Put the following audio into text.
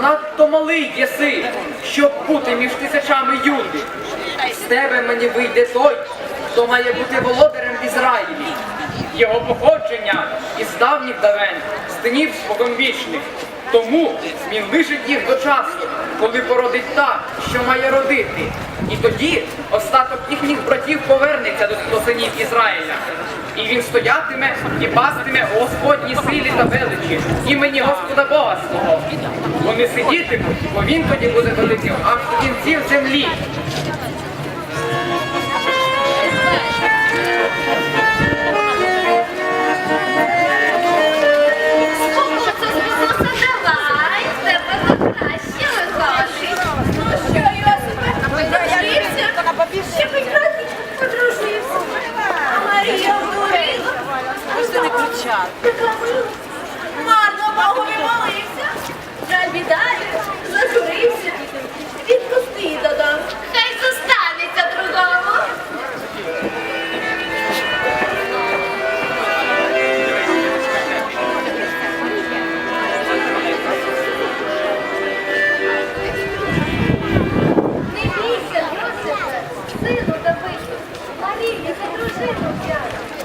Надто малий єси, щоб бути між тисячами юди. З тебе мені вийде той, хто має бути володарем в Ізраїлі. Його походження із давніх давен, з днів споконвічних. Тому він лишить їх до часу, коли породить та, що має родити. І тоді остаток їхніх братів повернеться до синів Ізраїля. І він стоятиме і пастиме у Господній силі та величі, імені Господа Бога свого. Вони сидітимуть, бо він тоді буде великим аж до кінців землі. Сколько це Не. Така. Марно Богові молився. Жаль віддалі, зажурився. Відпусти додам. Хай зостанеться другому. Не бійся, Йосипе, сину Давиду, Марію за дружину взяти.